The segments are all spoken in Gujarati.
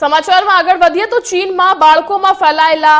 સમાચારમાં આગળ વધીએ તો ચીનમાં બાળકોમાં ફેલાયેલા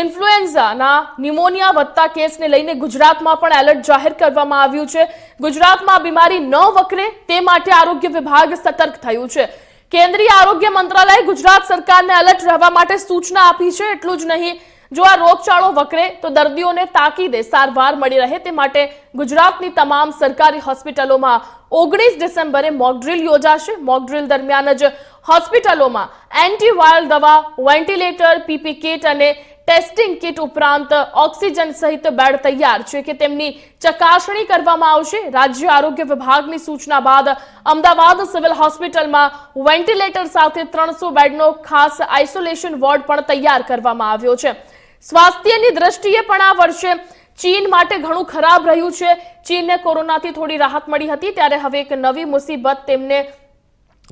ઇન્ફ્લુએન્ઝાના નિમોનિયા વધતા કેસને લઈને ગુજરાતમાં પણ એલર્ટ જાહેર કરવામાં આવ્યું છે. ગુજરાતમાં બીમારી ન વકરે તે માટે આરોગ્ય વિભાગ સતર્ક થયું છે. કેન્દ્રીય આરોગ્ય મંત્રાલયે ગુજરાત સરકારને એલર્ટ રહેવા માટે સૂચના આપી છે. એટલું જ નહીં, જો આ રોગચાળો વકરે તો દર્દીઓને તાકીદે સારવાર મળી રહે તે માટે ગુજરાતની તમામ સરકારી હોસ્પિટલોમાં ઓગણીસ ડિસેમ્બરે મોકડ્રીલ યોજાશે. મોકડ્રીલ દરમિયાન જ હોસ્પિટલોમાં એન્ટીવાયરલ દવા, વેન્ટિલેટર, પીપી કિટ અને ટેસ્ટિંગ કિટ ઉપરાંત ઓક્સિજન સહિત બેડ તૈયાર છે કે તેમની ચકાસણી કરવામાં આવશે. રાજ્ય આરોગ્ય વિભાગની સૂચના બાદ અમદાવાદ સિવિલ હોસ્પિટલમાં વેન્ટિલેટર સાથે ત્રણસો બેડનો ખાસ આઇસોલેશન વોર્ડ પણ તૈયાર કરવામાં આવ્યો છે. સ્વાસ્થ્યની દ્રષ્ટિએ પણ આ વર્ષે ચીન માટે ઘણું ખરાબ રહ્યું છે. ચીનને કોરોનાથી થોડી રાહત મળી હતી, ત્યારે હવે એક નવી મુસીબત તેમને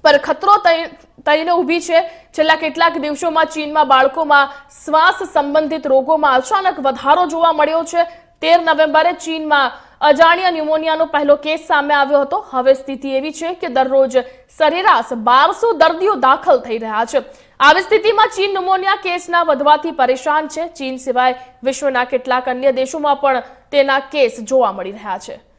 પર ખતરો તઈ- તઈને ઊભી છે. છેલ્લા કેટલાક દિવસોમાં ચીનમાં બાળકોમાં શ્વાસ સંબંધિત રોગોમાં અચાનક વધારો જોવા મળ્યો છે. તેર નવેમ્બરે ચીનમાં અજાણ્યા ન્યુમોનિયાનો પહેલો કેસ સામે આવ્યો હતો. હવે સ્થિતિ એવી છે કે દરરોજ સરેરાશ બારસો દર્દીઓ દાખલ થઈ રહ્યા છે. આવી સ્થિતિમાં ચીન ન્યુમોનિયા કેસના વધવાથી પરેશાન છે. ચીન સિવાય વિશ્વના કેટલાક અન્ય દેશોમાં પણ તેના કેસ જોવા મળી રહ્યા છે.